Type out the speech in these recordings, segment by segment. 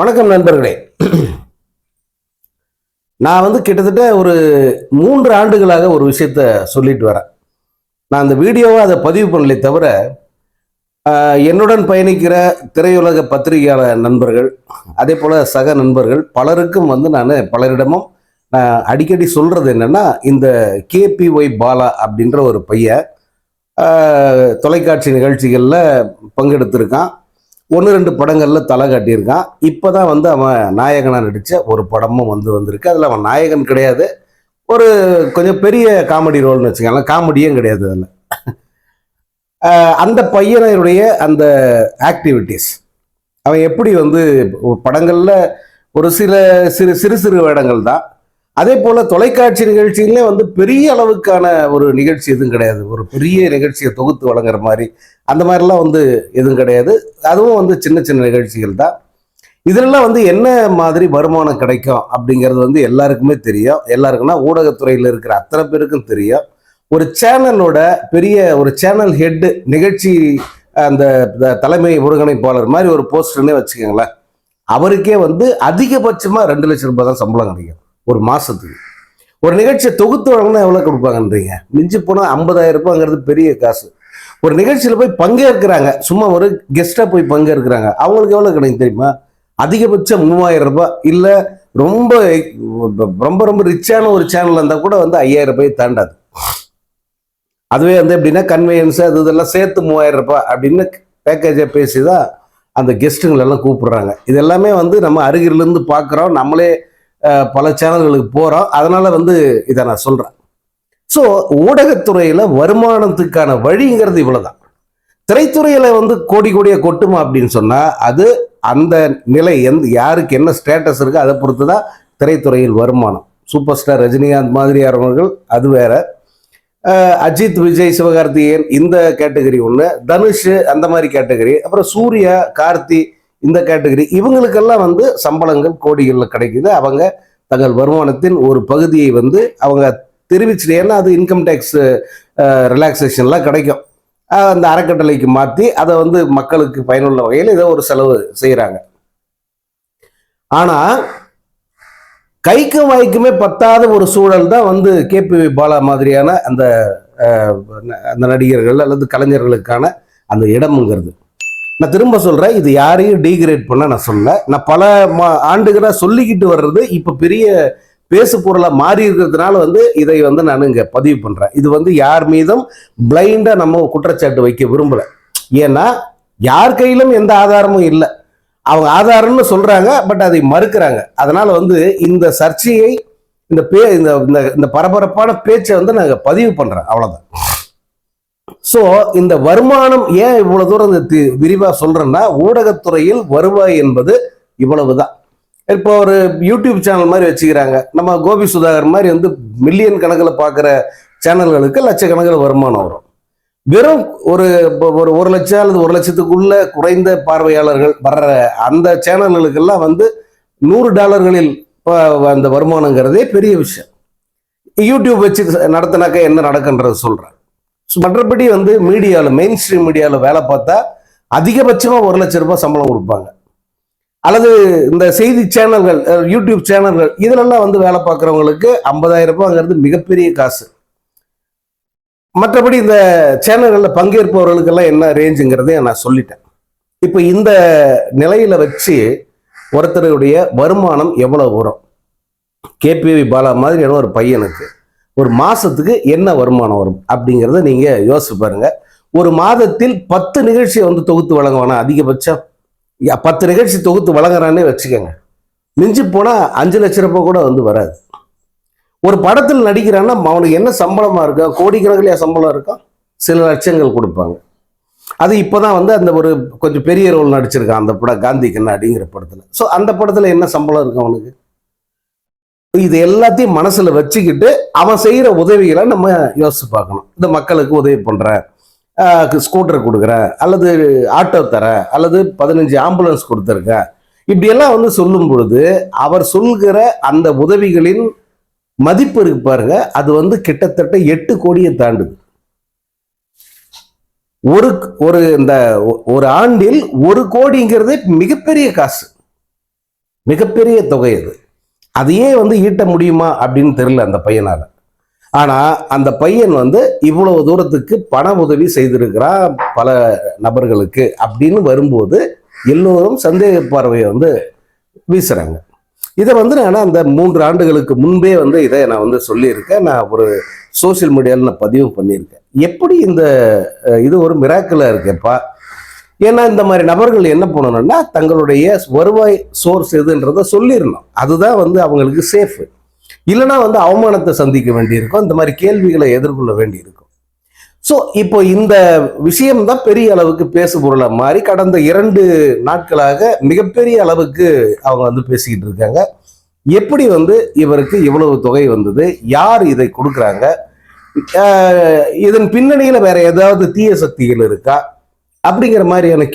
வணக்கம் நண்பர்களே. நான் வந்து கிட்டத்தட்ட ஒரு மூன்று ஆண்டுகளாக ஒரு விஷயத்த சொல்லிட்டு வரேன். நான் அந்த வீடியோவை அதை பதிவு பண்ணலை தவிர என்னுடன் பயணிக்கிற திரையுலக பத்திரிகையாளர் நண்பர்கள் அதே போல் சக நண்பர்கள் பலருக்கும் வந்து நான் பலரிடமும் நான் அடிக்கடி சொல்கிறது என்னென்னா இந்த கேபிஒய் பாலா அப்படின்ற ஒரு பையன் தொலைக்காட்சி நிகழ்ச்சிகளில் பங்கெடுத்திருக்கான். ஒன்று ரெண்டு படங்களில் தலை காட்டியிருக்கான். இப்போ தான் வந்து அவன் நாயகனாக நடித்த ஒரு படமும் வந்து வந்திருக்கு. அதில் அவன் நாயகன் கிடையாது. ஒரு கொஞ்சம் பெரிய காமெடி ரோல்னு வச்சுக்கோங்களேன். காமெடியும் கிடையாது அதில். அந்த பையனுடைய அந்த ஆக்டிவிட்டீஸ் அவன் எப்படி வந்து படங்களில் ஒரு சில சிறு சிறு சிறு வேடங்கள் தான் அதே போல் தொலைக்காட்சி நிகழ்ச்சிகளே வந்து பெரிய அளவுக்கான ஒரு நிகழ்ச்சி எதுவும் கிடையாது. ஒரு பெரிய நிகழ்ச்சியை தொகுத்து வழங்குற மாதிரி அந்த மாதிரிலாம் வந்து எதுவும் கிடையாது. அதுவும் வந்து சின்ன சின்ன நிகழ்ச்சிகள் தான். இதுலலாம் வந்து என்ன மாதிரி வருமானம் கிடைக்கும் அப்படிங்கிறது வந்து எல்லாருக்குமே தெரியும். எல்லாருக்குன்னா ஊடகத்துறையில் இருக்கிற அத்தனை பேருக்கும் தெரியும். ஒரு சேனலோட பெரிய ஒரு சேனல் ஹெட்டு நிகழ்ச்சி அந்த த- தலைமை ஒருங்கிணைப்பாளர் மாதிரி ஒரு போஸ்டர்னே வச்சுக்கோங்களேன். அவருக்கே வந்து அதிகபட்சமாக ரெண்டு லட்சம் ரூபாய் தான் சம்பளம் கிடைக்கும். ஒரு மாதத்துக்கு ஒரு நிகழ்ச்சியை தொகுத்து வழங்கினா எவ்வளோ கொடுப்பாங்கன்றீங்க? மிஞ்சி போனால் ஐம்பதாயிரம் ரூபாய்ங்கிறது பெரிய காசு. ஒரு நிகழ்ச்சியில் போய் பங்கேற்கிறாங்க. சும்மா ஒரு கெஸ்ட்டாக போய் பங்கேற்கிறாங்க. அவங்களுக்கு எவ்வளோ கிடைக்கும் தெரியுமா? அதிகபட்சம் மூவாயிரம் ரூபாய். இல்லை ரொம்ப ரொம்ப ரொம்ப ரிச்சான ஒரு சேனல் இருந்தால் கூட வந்து ஐயாயிரம் ரூபாய் தாண்டாது. அதுவே வந்து எப்படின்னா கன்வீனியன்ஸ் அது இதெல்லாம் சேர்த்து மூவாயிரம் ரூபாய் அப்படின்னு பேக்கேஜை பேசி தான் அந்த கெஸ்ட்டுங்களெல்லாம் கூப்பிடுறாங்க. இது எல்லாமே வந்து நம்ம அருகிலிருந்து பார்க்குறோம். நம்மளே பல சேனல்களுக்கு போகிறோம் அதனால வந்து இதை நான் சொல்கிறேன் ஸோ ஊடகத்துறையில் வருமானத்துக்கான வழிங்கிறது இவ்வளோதான் திரைத்துறையில் வந்து கோடி கோடியாக கொட்டுமா அப்படின்னு சொன்னால் அது அந்த நிலை எந்த யாருக்கு என்ன ஸ்டேட்டஸ் இருக்கோ அதை பொறுத்து தான் திரைத்துறையில் வருமானம். சூப்பர் ஸ்டார் ரஜினிகாந்த் மாதிரியானவர்கள் அது வேற. அஜித் விஜய் சிவகார்த்திகேயன் இந்த கேட்டகரி ஒன்று தனுஷ் அந்த மாதிரி கேட்டகரி அப்புறம் சூர்யா கார்த்தி இந்த கேட்டகரி. இவங்களுக்கெல்லாம் வந்து சம்பளங்கள் கோடிகளில் கிடைக்குது. அவங்க தங்கள் வருமானத்தின் ஒரு பகுதியை வந்து அவங்க தெரிவிச்சுட்டு ஏன்னா அது இன்கம் டேக்ஸ் ரிலாக்ஸேஷன்லாம் கிடைக்கும். அந்த அறக்கட்டளைக்கு மாற்றி அதை வந்து மக்களுக்கு பயனுள்ள வகையில் ஏதோ ஒரு செலவு செய்கிறாங்க ஆனால் கைக்கும் வாய்க்குமே பத்தாத ஒரு சூழல் தான் வந்து கேபி பாலா மாதிரியான அந்த அந்த நடிகர்கள் அல்லது கலைஞர்களுக்கான அந்த இடம்ங்கிறது. நான் திரும்ப சொல்றேன் இது யாரையும் டீகிரேட் பண்ண நான் சொல்ல நான் பல மா- ஆண்டுகளாக சொல்லிக்கிட்டு வர்றது இப்ப பெரிய பேசு பொருளாக மாறி இருக்கிறதுனால வந்து இதை வந்து நான் இங்கே பதிவு பண்ணுறேன் இது வந்து யார் மீதும் பிளைண்டாக நம்ம குற்றச்சாட்டு வைக்க விரும்பலை. ஏன்னா யார் கையிலும் எந்த ஆதாரமும் இல்லை. அவங்க ஆதாரம்னு சொல்கிறாங்க பட் அதை மறுக்கிறாங்க. அதனால் வந்து இந்த சர்ச்சையை இந்த பே இந்த இந்த- இந்த பரபரப்பான பேச்சை வந்து நாங்கள் பதிவு பண்ணுறேன் அவ்வளோதான் ஸோ இந்த வருமானம் ஏன் இவ்வளவு தூரம் இந்த விரிவாக விரிவா சொல்றேன்னா ஊடகத்துறையில் வருவாய் என்பது இவ்வளவுதான். இப்போ ஒரு யூடியூப் சேனல் மாதிரி வச்சுக்கிறாங்க. நம்ம கோபி சுதாகர் மாதிரி வந்து மில்லியன் கணக்கில் பார்க்குற சேனல்களுக்கு லட்சக்கணக்கில் வருமானம் வரும். வெறும் ஒரு இப்போ ஒரு ஒரு லட்சம் அல்லது ஒரு லட்சத்துக்குள்ள குறைந்த பார்வையாளர்கள் வர்ற அந்த சேனல்களுக்கெல்லாம் வந்து நூறு டாலர்களில் அந்த வருமானங்கிறதே பெரிய விஷயம். யூடியூப் வச்சு நடத்தினாக்க என்ன நடக்குன்றது சொல்கிறேன் So, மற்றபடி வந்து மீடியாவில் மெயின் ஸ்ட்ரீம் மீடியாவில் வேலை பார்த்தா அதிகபட்சமாக ஒரு லட்சம் ரூபாய் சம்பளம் கொடுப்பாங்க. அல்லது இந்த செய்தி சேனல்கள் யூடியூப் சேனல்கள் இதிலெல்லாம் வந்து வேலை பார்க்குறவங்களுக்கு ஐம்பதாயிரம் ரூபாய்ங்கிறது மிகப்பெரிய காசு. மற்றபடி இந்த சேனல்களில் பங்கேற்பவர்களுக்கெல்லாம் என்ன ரேஞ்சுங்கிறதையும் நான் சொல்லிட்டேன். இப்போ இந்த நிலையில வச்சு ஒருத்தருடைய வருமானம் எவ்வளோ வரும்? கேபிவி பாலா மாதிரியான ஒரு பையனுக்கு. ஒரு மாசத்துக்கு என்ன வருமானம் வரும் அப்படிங்கிறத நீங்க யோசிச்சு பாருங்க. ஒரு மாதத்தில் பத்து நிகழ்ச்சியை வந்து தொகுத்து வழங்குவானா? அதிகபட்சம். யா, பத்து நிகழ்ச்சி தொகுத்து வழங்குறானே வச்சுக்கோங்க. மிஞ்சி போனால் அஞ்சு லட்ச ரூபாய் கூட வந்து வராது. ஒரு படத்தில் நடிக்கிறான்னா அவனுக்கு என்ன சம்பளமாக இருக்கும் கோடிக்கணக்கில் சம்பளம் இருக்கும் சில லட்சங்கள் கொடுப்பாங்க. அது இப்போ தான் வந்து அந்த ஒரு கொஞ்சம் பெரிய ரோல் நடிச்சிருக்கான் அந்த படம் காந்தி கண்ணாடிங்கிற படத்தில். ஸோ அந்த படத்தில் என்ன சம்பளம் இருக்கும் அவனுக்கு? இது எல்லாத்தையும் மனசுல வச்சுக்கிட்டு அவன் செய்யற உதவிகளை நம்ம யோசிச்சு பார்க்கணும். இந்த மக்களுக்கு உதவி பண்ணுறேன் ஸ்கூட்டர் கொடுக்குறேன் அல்லது ஆட்டோ தரேன் அல்லது பதினஞ்சு ஆம்புலன்ஸ் கொடுத்துருக்கேன் இப்படியெல்லாம் வந்து சொல்லும் பொழுது அவர் சொல்கிற அந்த உதவிகளின் மதிப்பு இருக்கு பாருங்க. அது வந்து கிட்டத்தட்ட எட்டு கோடியை தாண்டுது. ஒரு ஒரு இந்த ஒ- ஒரு ஆண்டில் ஒரு கோடிங்கிறது மிகப்பெரிய காசு. மிகப்பெரிய தொகை அது. அதையே வந்து ஈட்ட முடியுமா அப்படின்னு தெரியல அந்த பையனால். ஆனால் அந்த பையன் வந்து இவ்வளவு தூரத்துக்கு பண உதவி செய்திருக்கிறான் பல நபர்களுக்கு அப்படின்னு வரும்போது எல்லோரும் சந்தேக பார்வையை வந்து வீசுகிறாங்க இதை வந்து நான் அந்த மூன்று ஆண்டுகளுக்கு முன்பே வந்து இதை நான் வந்து சொல்லியிருக்கேன். நான் ஒரு சோஷியல் மீடியாவில் நான் பதிவு பண்ணியிருக்கேன். எப்படி இந்த இது ஒரு மிராக்கிளாக இருக்கேப்பா? ஏன்னா இந்த மாதிரி நபர்கள் என்ன பண்ணணும்னா தங்களுடைய வருவாய் சோர்ஸ் எதுன்றதை சொல்லிடணும். அதுதான் வந்து அவங்களுக்கு சேஃபு இல்லைன்னா வந்து அவமானத்தை சந்திக்க வேண்டியிருக்கும். இந்த மாதிரி கேள்விகளை எதிர்கொள்ள வேண்டியிருக்கும். ஸோ இப்போ இந்த விஷயம் தான் பெரிய அளவுக்கு பேசு பொருளை மாறி கடந்த இரண்டு நாட்களாக மிகப்பெரிய அளவுக்கு அவங்க வந்து பேசிக்கிட்டு இருக்காங்க. எப்படி வந்து இவருக்கு இவ்வளவு தொகை வந்தது? யார் இதை கொடுக்குறாங்க? இதன் பின்னணியில் வேற ஏதாவது தீய சக்திகள் இருக்கா? அப்படிங்கிற மாதிரியான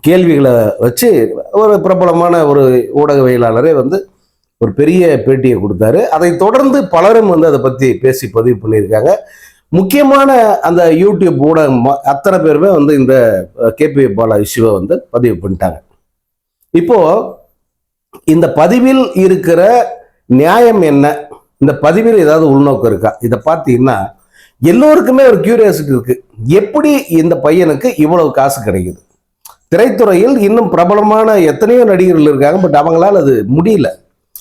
கேள்விகளை வச்சு ஒரு பிரபலமான ஒரு ஊடகவியலாளரே வந்து ஒரு பெரிய பேட்டியை கொடுத்தாரு. அதை தொடர்ந்து பலரும் வந்து அதை பற்றி பேசி பதிவு பண்ணியிருக்காங்க. முக்கியமான அந்த யூடியூப் ஊடகம் ம- அத்தனை பேருமே வந்து இந்த கேபி பாலா இஷ்யூவை வந்து பதிவு பண்ணிட்டாங்க. இப்போ இந்த பதிவில் இருக்கிற நியாயம் என்ன? இந்த பதிவில் ஏதாவது உள்நோக்கம் இருக்கா? இதை பார்த்தீங்கன்னா எல்லோருக்குமே ஒரு கியூரியாசிட்டி இருக்கு. எப்படி இந்த பையனுக்கு இவ்வளவு காசு கிடைக்குது? திரைத்துறையில் இன்னும் பிரபலமான எத்தனையோ நடிகர்கள் இருக்காங்க பட் அவங்களால அது முடியல.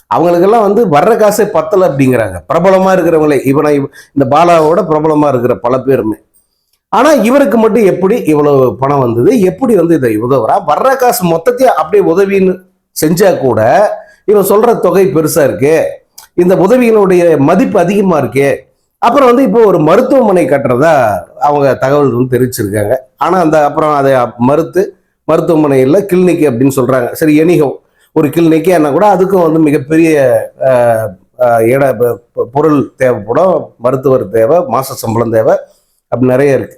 அவங்களுக்கெல்லாம் வந்து வர்ற காசே பத்தல அப்படிங்கிறாங்க. பிரபலமா இருக்கிறவங்களே இவனை இந்த பாலாவோட பிரபலமா இருக்கிற பல பேருமே. ஆனா இவருக்கு மட்டும் எப்படி இவ்வளவு பணம் வந்தது? எப்படி வந்து இதை உதவுறா வர்ற காசு மொத்தத்தையும் அப்படியே உதவின்னு செஞ்சா கூட இவன் சொல்ற தொகை பெருசா இருக்கு இந்த உதவியினுடைய மதிப்பு அதிகமா இருக்கே அப்புறம் வந்து இப்போ ஒரு மருத்துவமனை கட்டுறதா அவங்க தகவல் வந்து தெரிவிச்சிருக்காங்க. ஆனால் அந்த அப்புறம் அதை மறுத்து மருத்துவமனை இல்லை கிளினிக் அப்படின்னு சொல்கிறாங்க சரி எனிகோ. ஒரு கிளினிக்கு என்ன கூட அதுக்கும் வந்து மிகப்பெரிய இட பொருள் தேவைப்படும். மருத்துவர் தேவை மாச சம்பளம் தேவை. அப்படி நிறைய இருக்கு.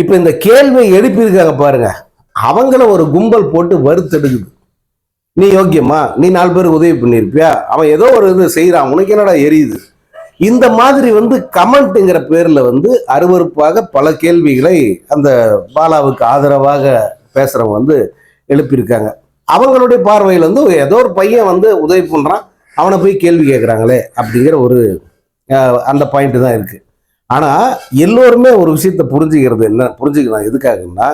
இப்போ இந்த கேள்வி எழுப்பியிருக்காங்க பாருங்க. அவங்கள ஒரு கும்பல் போட்டு வறுத்தெடுக்குது நீ யோக்கியமா? நீ நாலு பேருக்கு உதவி பண்ணியிருப்பியா? அவன் ஏதோ ஒரு இது செய்கிறான் உனக்கு என்னடா எரியுது? இந்த மாதிரி வந்து கமெண்ட்டுங்கிற பேர்ல வந்து அருவருப்பாக பல கேள்விகளை அந்த பாலாவுக்கு ஆதரவாக பேசுறவங்க வந்து எழுப்பியிருக்காங்க. அவங்களுடைய பார்வையில் வந்து ஏதோ ஒரு பையன் வந்து உதவி பண்றான் அவனை போய் கேள்வி கேட்குறாங்களே அப்படிங்கிற ஒரு அந்த பாயிண்ட் தான் இருக்கு. ஆனா எல்லோருமே ஒரு விஷயத்தை புரிஞ்சுக்கிறது என்ன புரிஞ்சுக்கலாம் எதுக்காகன்னா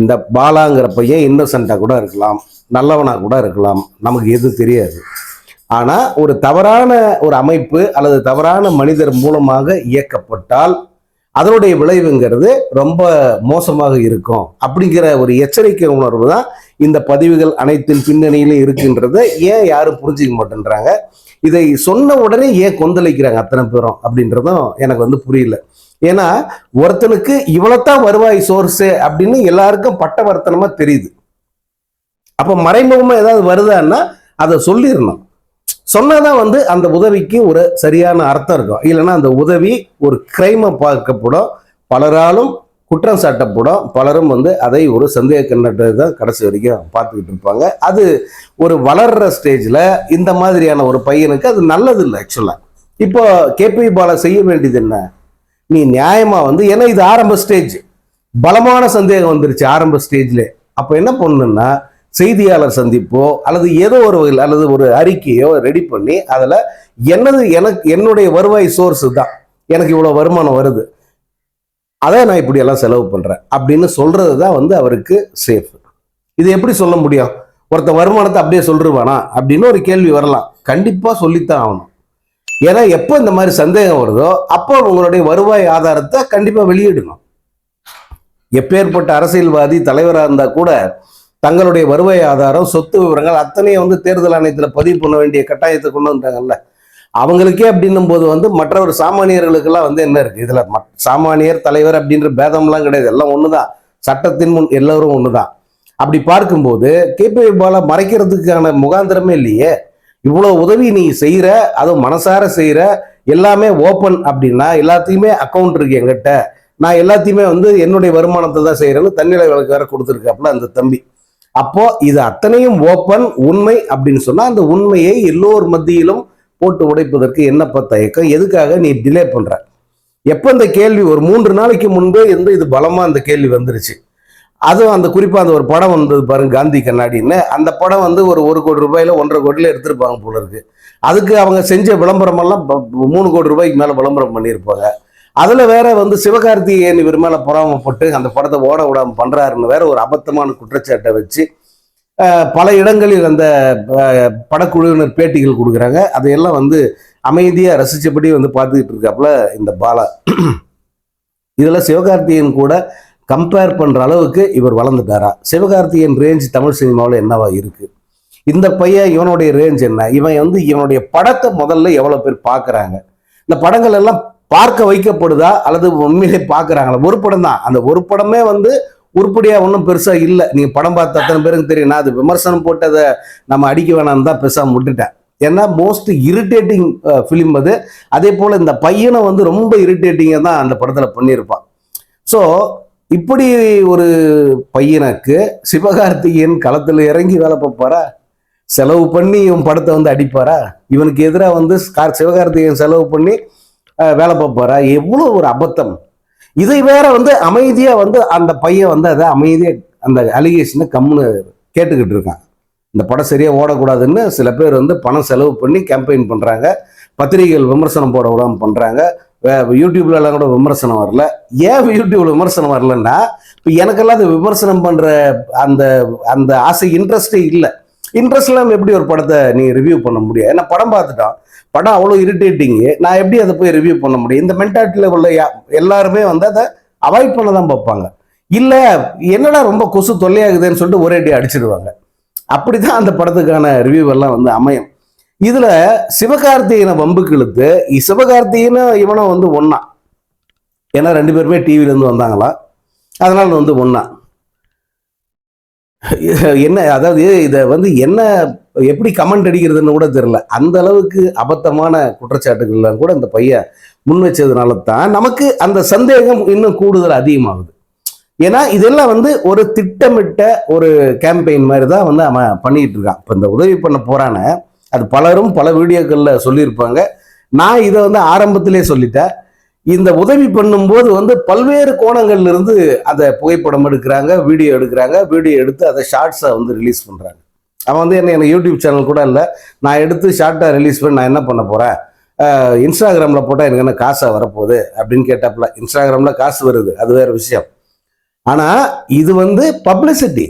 இந்த பாலாங்கிற பையன் இன்னசென்ட்டாக கூட இருக்கலாம் நல்லவனாக கூட இருக்கலாம் நமக்கு எதுவும் தெரியாது. ஆனால் ஒரு தவறான ஒரு அமைப்பு அல்லது தவறான மனிதர் மூலமாக இயக்கப்பட்டால் அதனுடைய விளைவுங்கிறது ரொம்ப மோசமாக இருக்கும். அப்படிங்கிற ஒரு எச்சரிக்கை உணர்வு தான் இந்த பதிவுகள் அனைத்தின் பின்னணியிலும் இருக்கின்றத ஏன் யாரும் புரிஞ்சிக்க மாட்டேன்றாங்க? இதை சொன்ன உடனே ஏன் கொந்தளிக்கிறாங்க அத்தனை பேரும் அப்படின்றதும் எனக்கு வந்து புரியல. ஏன்னா ஒருத்தனுக்கு இவ்வளோத்தான் வருவாய் சோர்ஸு அப்படின்னு எல்லாருக்கும் பட்டவர்த்தனமா தெரியுது. அப்போ மறைமுகமாக ஏதாவது வருதான்னா அதை சொல்லிடணும். சொன்னாதான் வந்து அந்த உதவிக்கு ஒரு சரியான அர்த்தம் இருக்கும். இல்லைன்னா அந்த உதவி ஒரு கிரைமை பார்க்கப்படும். பலராலும் குற்றம் சாட்டப்படும். பலரும் வந்து அதை ஒரு சந்தேக கண்ணட்டு தான் கடைசி வரைக்கும் பார்த்துக்கிட்டு இருப்பாங்க. அது ஒரு வளர்ற ஸ்டேஜில் இந்த மாதிரியான ஒரு பையனுக்கு அது நல்லது இல்லை ஆக்சுவலாக இப்போ கேபி பாலா செய்ய வேண்டியது என்ன? நீ நியாயமாக வந்து ஏன்னா இது ஆரம்ப ஸ்டேஜ் பலமான சந்தேகம் வந்துருச்சு ஆரம்ப ஸ்டேஜ்ல அப்போ என்ன பண்ணுன்னா செய்தியாளர் சந்திப்போ அல்லது ஏதோ ஒரு வகையில் அல்லது ஒரு அறிக்கையோ ரெடி பண்ணி அதில் என்னது எனக்கு என்னுடைய வருவாய் சோர்ஸு தான். எனக்கு இவ்வளோ வருமானம் வருது. அதை நான் இப்படி எல்லாம் செலவு பண்ணுறேன் அப்படின்னு சொல்றது தான் வந்து அவருக்கு சேஃப் இது எப்படி சொல்ல முடியும்? ஒருத்தன் வருமானத்தை அப்படியே சொல்லிருவானா? அப்படின்னு ஒரு கேள்வி வரலாம். கண்டிப்பாக சொல்லித்தான் ஆகணும். ஏன்னா எப்போ இந்த மாதிரி சந்தேகம் வருதோ அப்போ உங்களுடைய வருவாய் ஆதாரத்தை கண்டிப்பாக வெளியிடணும். எப்பேற்பட்ட அரசியல்வாதி தலைவராக இருந்தால் கூட தங்களுடைய வருவாய் ஆதாரம் சொத்து விவரங்கள் அத்தனையும் வந்து தேர்தல் ஆணையத்தில் பதிவு பண்ண வேண்டிய கட்டாயத்தை கொண்டு வந்தாங்கல்ல. அவங்களுக்கே அப்படின்னும் போது வந்து மற்றவர் சாமானியர்களுக்கெல்லாம் வந்து என்ன இருக்குது இதில் மத்- சாமானியர் தலைவர் அப்படின்ற பேதம்லாம் கிடையாது. எல்லாம் ஒன்று தான் சட்டத்தின் முன் எல்லோரும் ஒன்று தான் அப்படி பார்க்கும்போது கேபி பாலா மறைக்கிறதுக்கான முகாந்திரமே இல்லையே. இவ்வளோ உதவி நீ செய்கிற அதுவும் மனசார செய்கிற எல்லாமே ஓப்பன் அப்படின்னா எல்லாத்தையுமே அக்கௌண்ட் இருக்கு எங்கிட்ட நான் எல்லாத்தையுமே வந்து என்னுடைய வருமானத்தை தான் செய்கிறேன்னு தன்னிலை விளக்கு வேற கொடுத்துருக்காப்புல அந்த தம்பி. அப்போ இது அத்தனையும் ஓப்பன் உண்மை அப்படின்னு சொன்னா அந்த உண்மையை எல்லோர் மத்தியிலும் போட்டு உடைப்பதற்கு என்னப்பா தயக்கம்? எதுக்காக நீ டிலே பண்ற? எப்போ இந்த கேள்வி ஒரு மூன்று நாளைக்கு முன்பே இருந்து இது பலமா அந்த கேள்வி வந்துருச்சு. அதுவும் அந்த குறிப்பாக அந்த ஒரு படம் வந்தது பாருங்க காந்தி கண்ணாடின்னு. அந்த படம் வந்து ஒரு ஒரு கோடி ரூபாயில ஒன்றரை கோடியில் எடுத்திருப்பாங்க போல இருக்கு. அதுக்கு அவங்க செஞ்ச விளம்பரமெல்லாம் மூணு கோடி ரூபாய்க்கு மேலே விளம்பரம் பண்ணியிருப்பாங்க. அதில் வேற வந்து சிவகார்த்திகேயன் இவர் மேலே பொறாமப்பட்டு அந்த படத்தை ஓட விடாமல் பண்ணுறாருன்னு வேற ஒரு அபத்தமான குற்றச்சாட்டை வச்சு பல இடங்களில் அந்த படக்குழுவினர் பேட்டிகள் கொடுக்குறாங்க. அதையெல்லாம் வந்து அமைதியாக ரசித்தபடி வந்து பார்த்துக்கிட்டு இருக்காப்புல இந்த பாலா. இதில் சிவகார்த்திகேயன் கூட கம்பேர் பண்ணுற அளவுக்கு இவர் வளர்ந்துட்டாரா? சிவகார்த்திகேயன் ரேஞ்ச் தமிழ் சினிமாவில் என்னவா இருக்கு? இந்த பையன் இவனுடைய ரேஞ்ச் என்ன? இவன் வந்து இவனுடைய படத்தை முதல்ல எவ்வளோ பேர் பார்க்குறாங்க? இந்த படங்கள் எல்லாம் பார்க்க வைக்கப்படுதா அல்லது உண்மையிலே பார்க்குறாங்களா? ஒரு படம் தான். அந்த ஒரு படமே வந்து உருப்படியாக ஒன்றும் பெருசாக இல்லை. நீங்கள் படம் பார்த்த அத்தனை பேருக்கு தெரியும். நான் அது விமர்சனம் போட்டதை நம்ம அடிக்க வேணாம்னு தான் பெருசாக விட்டுட்டேன் ஏன்னா மோஸ்ட் இரிட்டேட்டிங் ஃபிலிம் அது. அதே போல் இந்த பையனை வந்து ரொம்ப இரிட்டேட்டிங்காக தான் அந்த படத்தில் பண்ணியிருப்பான். ஸோ இப்படி ஒரு பையனுக்கு சிவகார்த்திகேயன் களத்தில் இறங்கி வேலை பார்ப்பாரா? செலவு பண்ணி இவன் படத்தை வந்து அடிப்பாரா? இவனுக்கு எதிராக வந்து ஸ்கா- சிவகார்த்திகேயன் செலவு பண்ணி வேலை பார்ப்பாரா எவ்வளோ ஒரு அபத்தம். இதை வேற வந்து அமைதியாக வந்து அந்த பையன் வந்து அதை அமைதியாக அந்த அலிகேஷனை கம்முன்னு கேட்டுக்கிட்டு இருக்கான். இந்த படம் சரியாக ஓடக்கூடாதுன்னு சில பேர் வந்து பணம் செலவு பண்ணி கேம்பெயின் பண்ணுறாங்க பத்திரிகைகள் விமர்சனம் போட விடாமல் பண்ணுறாங்க வே- கூட விமர்சனம் வரல. ஏன் யூடியூப்ல விமர்சனம் வரலன்னா இப்போ எனக்கெல்லாம் அது விமர்சனம் பண்ணுற அந்த அந்த ஆசை இன்ட்ரெஸ்டே இல்லை. இன்ட்ரெஸ்ட் இல்லாமல் எப்படி ஒரு படத்தை நீ ரிவ்யூ பண்ண முடியும்? ஏன்னா படம் பார்த்துட்டோம். படம் அவ்வளோ இரிட்டேட்டிங்கு நான் எப்படி அதை போய் ரிவ்யூ பண்ண முடியும்? இந்த மென்டாலிட்டியில் உள்ள எல்லாருமே வந்து அதை அவாய்ட் பண்ண தான் பார்ப்பாங்க. இல்லை என்னடா ரொம்ப கொசு தொல்லையாகுதுன்னு சொல்லிட்டு ஒரே அடி அடிச்சிடுவாங்க அப்படி தான் அந்த படத்துக்கான ரிவ்யூ எல்லாம் வந்து அமையும். இதில் சிவகார்த்திகேயனை வம்புக்கு இழுத்து சிவகார்த்திகனும் இவனும் வந்து ஒன்றா ஏன்னா ரெண்டு பேருமே டிவிலேருந்து வந்தாங்களா? அதனால் வந்து ஒன்றா என்ன அதாவது இதை வந்து என்ன எப்படி கமெண்ட் அடிக்கிறதுன்னு கூட தெரியல. அந்த அளவுக்கு அபத்தமான குற்றச்சாட்டுகள்லாம் கூட இந்த பையன் முன் வச்சதுனால தான் நமக்கு அந்த சந்தேகம் இன்னும் கூடுதல் அதிகமாகுது. ஏன்னா இதெல்லாம் வந்து ஒரு திட்டமிட்ட ஒரு கேம்பெயின் மாதிரி தான் வந்து அவன் பண்ணிட்டு இருக்கான். இப்போ இந்த உதவி பண்ண போறான அது பலரும் பல வீடியோக்களில் சொல்லியிருப்பாங்க. நான் இதை வந்து ஆரம்பத்திலே சொல்லிட்டேன். இந்த உதவி பண்ணும்போது வந்து பல்வேறு கோணங்கள்ல இருந்து அதை புகைப்படம் எடுக்கிறாங்க வீடியோ எடுக்கிறாங்க வீடியோ எடுத்து அதை ஷார்ட்ஸை வந்து ரிலீஸ் பண்ணுறாங்க அவன் வந்து என்ன எனக்கு யூடியூப் சேனல் கூட இல்லை. நான் எடுத்து ஷார்ட்டாக ரிலீஸ் பண்ணி நான் என்ன பண்ண போகிறேன் இன்ஸ்டாகிராமில் போட்டால் எனக்கு என்ன காசாக வரப்போகுது? அப்படின்னு கேட்டாப்புல இன்ஸ்டாகிராமில் காசு வருது. அது வேறு விஷயம். ஆனால் இது வந்து பப்ளிசிட்டி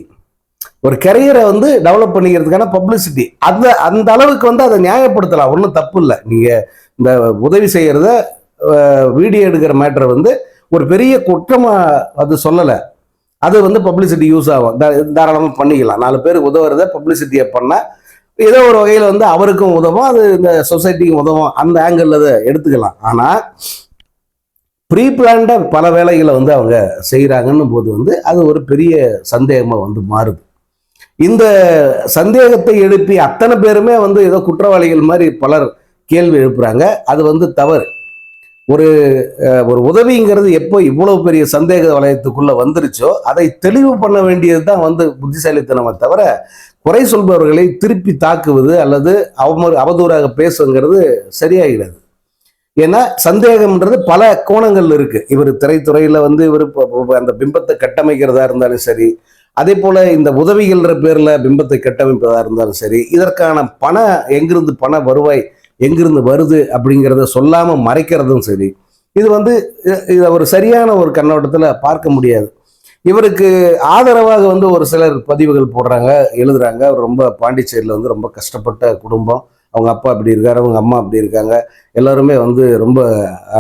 ஒரு கரியரை வந்து டெவலப் பண்ணிக்கிறதுக்கான பப்ளிசிட்டி அந்த அந்த அளவுக்கு வந்து அதை நியாயப்படுத்தலாம். ஒன்றும் தப்பு இல்லை. நீங்கள் இந்த உதவி செய்கிறத வீடியோ எடுக்கிற மேட்ரை வந்து ஒரு பெரிய குற்றமாக அது சொல்லலை. அது வந்து பப்ளிசிட்டி யூஸ் ஆகும். தாராளமாக பண்ணிக்கலாம். நாலு பேருக்கு உதவுறத பப்ளிசிட்டியை பண்ணால் ஏதோ ஒரு வகையில் வந்து அவருக்கும் உதவும் அது இந்த சொசைட்டிக்கும் உதவும் அந்த ஆங்கிளில் அதை எடுத்துக்கலாம். ஆனால் ப்ரீ பிளான்டாக பல வேலைகளை வந்து அவங்க செய்கிறாங்கன்னு போது வந்து அது ஒரு பெரிய சந்தேகமாக வந்து மாறுது. இந்த சந்தேகத்தை எழுப்பி அத்தனை பேருமே வந்து ஏதோ குற்றவாளிகள் மாதிரி பலர் கேள்வி எழுப்புறாங்க. அது வந்து தவறு. ஒரு ஒரு உதவிங்கிறது எப்போ இவ்வளவு பெரிய சந்தேக வலயத்துக்குள்ளே வந்துருச்சோ அதை தெளிவு பண்ண வேண்டியது தான் வந்து புத்திசாலித்தனமே தவிர குறை சொல்பவர்களை திருப்பி தாக்குவது அல்லது அவம அவதூறாக பேசுங்கிறது சரியாகிறது. ஏன்னா சந்தேகம்ன்றது பல கோணங்கள் இருக்கு. இவர் திரைத்துறையில வந்து இவர் அந்த பிம்பத்தை கட்டமைக்கிறதா இருந்தாலும் சரி அதே போல இந்த உதவிகள்ன்ற பேர்ல பிம்பத்தை கட்டமைப்பதா இருந்தாலும் சரி இதற்கான பண எங்கிருந்து பண வருவாய் எங்கிருந்து வருது அப்படிங்கிறத சொல்லாமல் மறைக்கிறதும் சரி. இது வந்து இதை ஒரு சரியான ஒரு கண்ணோட்டத்தில் பார்க்க முடியாது. இவருக்கு ஆதரவாக வந்து ஒரு சிலர் பதிவுகள் போடுறாங்க எழுதுறாங்க. அவர் ரொம்ப பாண்டிச்சேரியில் வந்து ரொம்ப கஷ்டப்பட்ட குடும்பம். அவங்க அப்பா இப்படி இருக்கார் அவங்க அம்மா அப்படி இருக்காங்க. எல்லாருமே வந்து ரொம்ப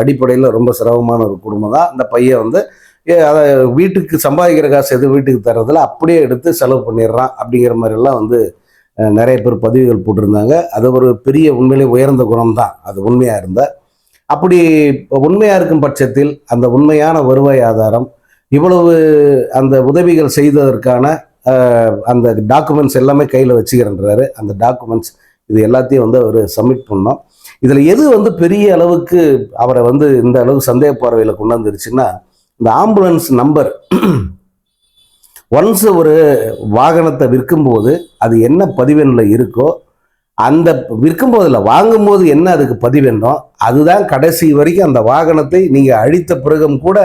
அடிப்படையில் ரொம்ப சிரமமான ஒரு குடும்பம் தான். அந்த பையன் வந்து அதை வீட்டுக்கு சம்பாதிக்கிற காசு எது வீட்டுக்கு தர்றதில்ல அப்படியே எடுத்து செலவு பண்ணிடுறான் அப்படிங்கிற மாதிரிலாம் வந்து நிறைய பேர் பதிவுகள் போட்டிருந்தாங்க. அது ஒரு பெரிய உண்மையிலே உயர்ந்த குணம் தான் அது உண்மையாக இருந்தால் அப்படி உண்மையாக இருக்கும் பட்சத்தில் அந்த உண்மையான வருவாய் ஆதாரம் இவ்வளவு அந்த உதவிகள் செய்ததற்கான அந்த டாக்குமெண்ட்ஸ் எல்லாமே கையில் வச்சுக்கிறன்றாரு. அந்த டாக்குமெண்ட்ஸ் இது எல்லாத்தையும் வந்து அவர் சப்மிட் பண்ணோம். இதில் எது வந்து பெரிய அளவுக்கு அவரை வந்து இந்த அளவு சந்தேக பார்வையில் கொண்டு வந்துருச்சுன்னா இந்த ஆம்புலன்ஸ் நம்பர் ஒன்ஸ் ஒரு வாகனத்தை விற்கும்போது அது என்ன பதிவெண்ணில் இருக்கோ அந்த விற்கும்போது இல்லை வாங்கும்போது என்ன அதுக்கு பதிவெண்ணோ அதுதான் கடைசி வரைக்கும் அந்த வாகனத்தை நீங்கள் அழித்த பிறகும் கூட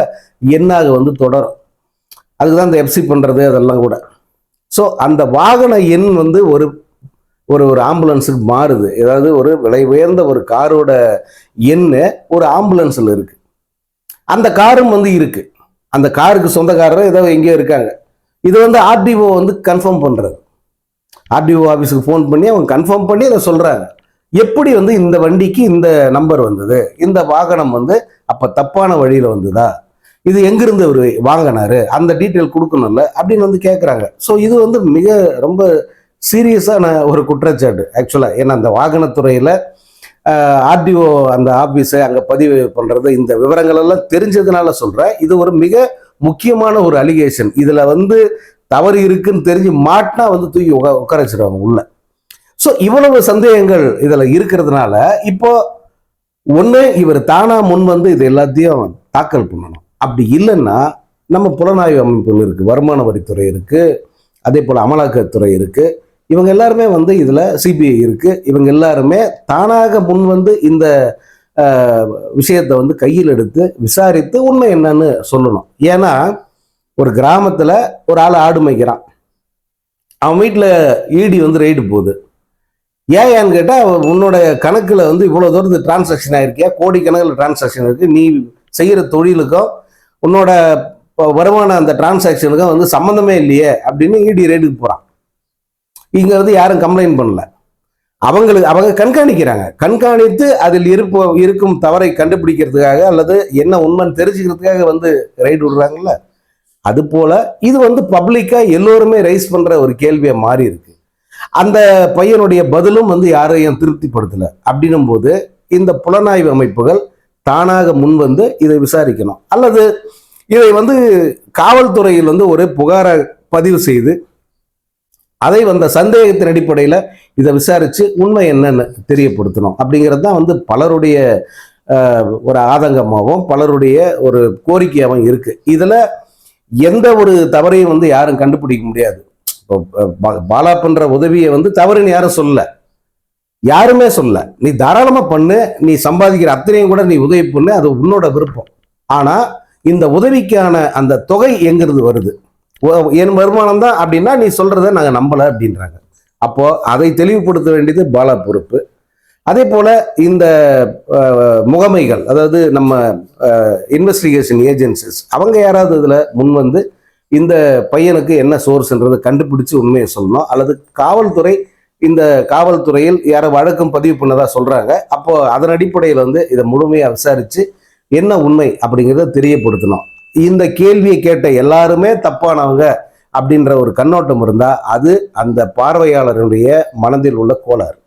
எண்ணாக வந்து தொடரும். அதுக்கு தான் இந்த எஃப்சி பண்ணுறது அதெல்லாம் கூட. ஸோ அந்த வாகன எண் வந்து ஒரு ஒரு ஒரு ஆம்புலன்ஸுக்கு மாறுது. ஏதாவது ஒரு விலை உயர்ந்த ஒரு காரோட எண்ணு ஒரு ஆம்புலன்ஸில் இருக்குது அந்த காரும் வந்து இருக்குது அந்த காருக்கு சொந்தக்காரர் ஏதோ எங்கேயோ இருக்காங்க. இது வந்து ஆர்டிஓ வந்து கன்ஃபார்ம் பண்ணுறது ஆர்டிஓ ஆஃபீஸுக்கு ஃபோன் பண்ணி அவங்க கன்ஃபார்ம் பண்ணி அதை சொல்கிறாங்க எப்படி வந்து இந்த வண்டிக்கு இந்த நம்பர் வந்தது? இந்த வாகனம் வந்து அப்போ தப்பான வழியில் வந்ததா? இது எங்கிருந்து அவர் வாங்கினாரு? அந்த டீட்டெயில் கொடுக்கணும்ல அப்படின்னு வந்து கேட்குறாங்க ஸோ இது வந்து மிக ரொம்ப சீரியஸான ஒரு குற்றச்சாட்டு ஆக்சுவலாக ஏன்னா அந்த வாகனத்துறையில் ஆர்டிஓ அந்த ஆஃபீஸை அங்கே பதிவு பண்ணுறது இந்த விவரங்கள் எல்லாம் தெரிஞ்சதுனால சொல்கிறேன் இது ஒரு மிக முக்கியமான ஒரு அலிகேஷன் இதில் வந்து தவறு இருக்குன்னு தெரிஞ்சு மாட்டினா வந்து தூக்கி உட்கா உட்கார வச்சிருவாங்க உள்ள. ஸோ இவ்வளவு சந்தேகங்கள் இதில் இருக்கிறதுனால இப்போ ஒன்று இவர் தானா முன் வந்து இது எல்லாத்தையும் தாக்கல் பண்ணணும். அப்படி இல்லைன்னா நம்ம புலனாய்வு அமைப்புகள் இருக்குது வருமான வரித்துறை இருக்குது அதே போல் அமலாக்கத்துறை இருக்குது இவங்க எல்லாருமே வந்து இதில் சிபிஐ இருக்குது இவங்க எல்லாருமே தானாக முன் வந்து இந்த விஷயத்தை வந்து கையில் எடுத்து விசாரித்து உண்மை என்னன்னு சொல்லணும். ஏன்னா ஒரு கிராமத்தில் ஒரு ஆள் ஆடு மேய்க்கிறான். அவன் வீட்டில் ஈடி வந்து ரெய்டு போகுது. ஏன் ஏன்னு கேட்டால் உன்னோட கணக்கில் வந்து இவ்வளோ தூரத்து டிரான்சாக்ஷன் ஆகிருக்கியா கோடிக்கணக்கில் டிரான்சாக்ஷன் இருக்குது நீ செய்கிற தொழிலுக்கும் உன்னோட வருமான அந்த டிரான்சாக்ஷனுக்கும் வந்து சம்மந்தமே இல்லையே அப்படின்னு இடி ரேட்டுக்கு போகிறான் இங்கே வந்து யாரும் கம்ப்ளைண்ட் பண்ணல. அவங்களுக்கு அவங்க கண்காணிக்கிறாங்க. கண்காணித்து அதில் இருப்ப இருக்கும் தவறை கண்டுபிடிக்கிறதுக்காக அல்லது என்ன உண்மைன்னு தெரிஞ்சுக்கிறதுக்காக வந்து ரைடு விடுறாங்கல்ல? அது போல இது வந்து பப்ளிக்கா எல்லோருமே ரைஸ் பண்ற ஒரு கேள்வியை மாறி இருக்கு. அந்த பையனுடைய பதிலும் வந்து யாரையும் திருப்திப்படுத்தல. அப்படின்னும் போது இந்த புலனாய்வு அமைப்புகள் தானாக முன் வந்து இதை விசாரிக்கணும். அல்லது இதை வந்து காவல்துறையில் வந்து ஒரு புகாரை பதிவு செய்து அதை வந்த சந்தேகத்தின் அடிப்படையில் இதை விசாரித்து உண்மை என்னன்னு தெரியப்படுத்தணும். அப்படிங்கிறது தான் வந்து பலருடைய ஒரு ஆதங்கமாகவும் பலருடைய ஒரு கோரிக்கையாகவும் இருக்குது இதில் எந்த ஒரு தவறையும் வந்து யாரும் கண்டுபிடிக்க முடியாது. இப்போ பாலா பண்ணுற உதவியை வந்து தவறுன்னு யாரும் சொல்லல. யாருமே சொல்ல நீ தாராளமாக பண்ணு நீ சம்பாதிக்கிற அத்தனையும் கூட நீ உதவி பண்ணு அது உன்னோட விருப்பம். ஆனால் இந்த உதவிக்கான அந்த தொகை எங்கிறது வருது? என் வருமானம் தான் அப்படின்னா நீ சொல்கிறத நாங்கள் நம்பலை அப்படின்றாங்க. அப்போது அதை தெளிவுபடுத்த வேண்டியது பாலா பொறுப்பு. அதே போல் இந்த முகமைகள் அதாவது நம்ம இன்வெஸ்டிகேஷன் ஏஜென்சிஸ் அவங்க யாராவது இதில் முன் வந்து இந்த பையனுக்கு என்ன சோர்ஸ்ன்றதை கண்டுபிடிச்சி உண்மையை சொல்லணும். அல்லது காவல்துறை இந்த காவல்துறையில் யாரோ வழக்கம் பதிவு பண்ணதாக சொல்கிறாங்க அப்போது அதன் அடிப்படையில் வந்து இதை முழுமையாக விசாரித்து என்ன உண்மை அப்படிங்கிறத தெரியப்படுத்தணும். இந்த கேள்வியை கேட்ட எல்லாருமே தப்பானவங்க அப்படின்ற ஒரு கண்ணோட்டம் இருந்தால் அது அந்த பார்வையாளருடைய மனதில் உள்ள கோளாறு.